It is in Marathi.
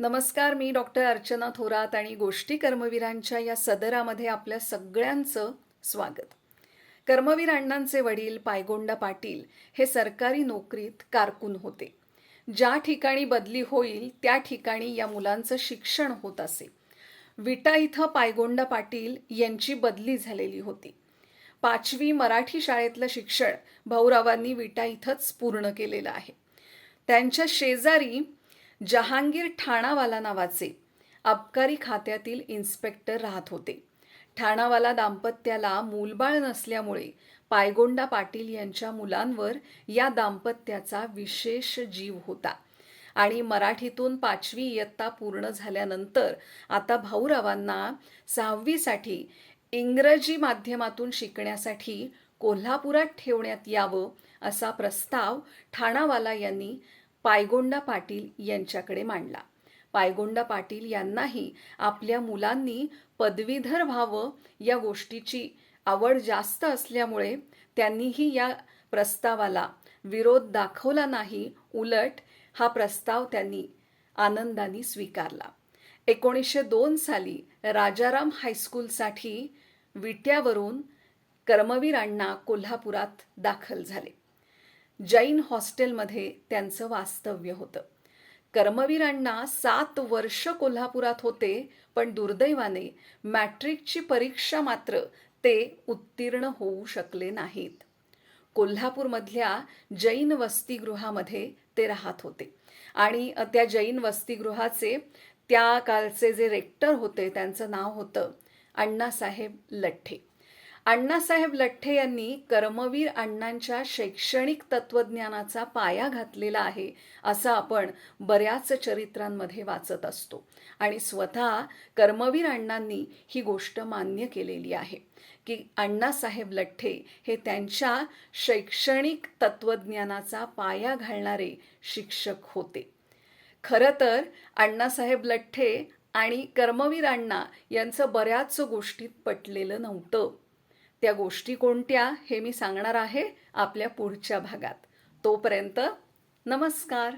नमस्कार मी डॉक्टर अर्चना थोरात आणि गोष्टी कर्मवीरांच्या या सदरामध्ये आपल्या सगळ्यांचं स्वागत. कर्मवीर अण्णांचे वडील पायगोंडा पाटील हे सरकारी नोकरीत कारकून होते. ज्या ठिकाणी बदली होईल त्या ठिकाणी या मुलांचं शिक्षण होत असे. विटा इथं पायगोंडा पाटील यांची बदली झालेली होती. पाचवी मराठी शाळेतलं शिक्षण भाऊरावांनी विटा इथंच पूर्ण केलेलं आहे. त्यांच्या शेजारी जहांगीर ठाणावाला नावाचे अबकारी खात्यातील इन्स्पेक्टर राहत होते. ठाणावाला दाम्पत्याला मूलबाळ नसल्यामुळे पायगोंडा पाटील यांच्या मुलांवर या दाम्पत्याचा विशेष जीव होता. आणि मराठीतून पाचवी इयत्ता पूर्ण झाल्यानंतर आता भाऊरावांना सहावीसाठी इंग्रजी माध्यमातून शिकण्यासाठी कोल्हापुरात ठेवण्यात यावं असा प्रस्ताव ठाणावाला यांनी पायगोंडा पाटील यांच्याकडे मांडला. पायगोंडा पाटील यांनाही आपल्या मुलांनी पदवीधर व्हावं या गोष्टीची आवड जास्त असल्यामुळे त्यांनीही या प्रस्तावाला विरोध दाखवला नाही. उलट हा प्रस्ताव त्यांनी आनंदाने स्वीकारला. एकोणीसशे दोन साली राजाराम हायस्कूलसाठी विट्यावरून कर्मवीर अण्णा कोल्हापुरात दाखल झाले. जैन हॉस्टेलमध्ये त्यांचं वास्तव्य होतं. कर्मवीरांना सात वर्ष कोल्हापुरात होते पण दुर्दैवाने मॅट्रिकची परीक्षा मात्र ते उत्तीर्ण होऊ शकले नाहीत. कोल्हापूरमधल्या जैन वसतिगृहामध्ये ते राहत होते. आणि त्या जैन वसतिगृहाचे त्या कालचे जे रेक्टर होते त्यांचं नाव होतं अण्णासाहेब लठ्ठे. अण्णासाहेब लठ्ठे यांनी कर्मवीर अण्णांच्या शैक्षणिक तत्वज्ञानाचा पाया घातलेला आहे असं आपण बऱ्याच चरित्रांमध्ये वाचत असतो. आणि स्वतः कर्मवीर अण्णांनी ही गोष्ट मान्य केलेली आहे की अण्णासाहेब लठ्ठे हे त्यांच्या शैक्षणिक तत्वज्ञानाचा पाया घालणारे शिक्षक होते. खरं तर अण्णासाहेब लठ्ठे आणि कर्मवीर अण्णा यांचं बऱ्याच गोष्टीत पटलेलं नव्हतं. त्या गोष्टी कोणत्या हे मी सांगणार आहे आपल्या पुढच्या भागात. तोपर्यंत नमस्कार.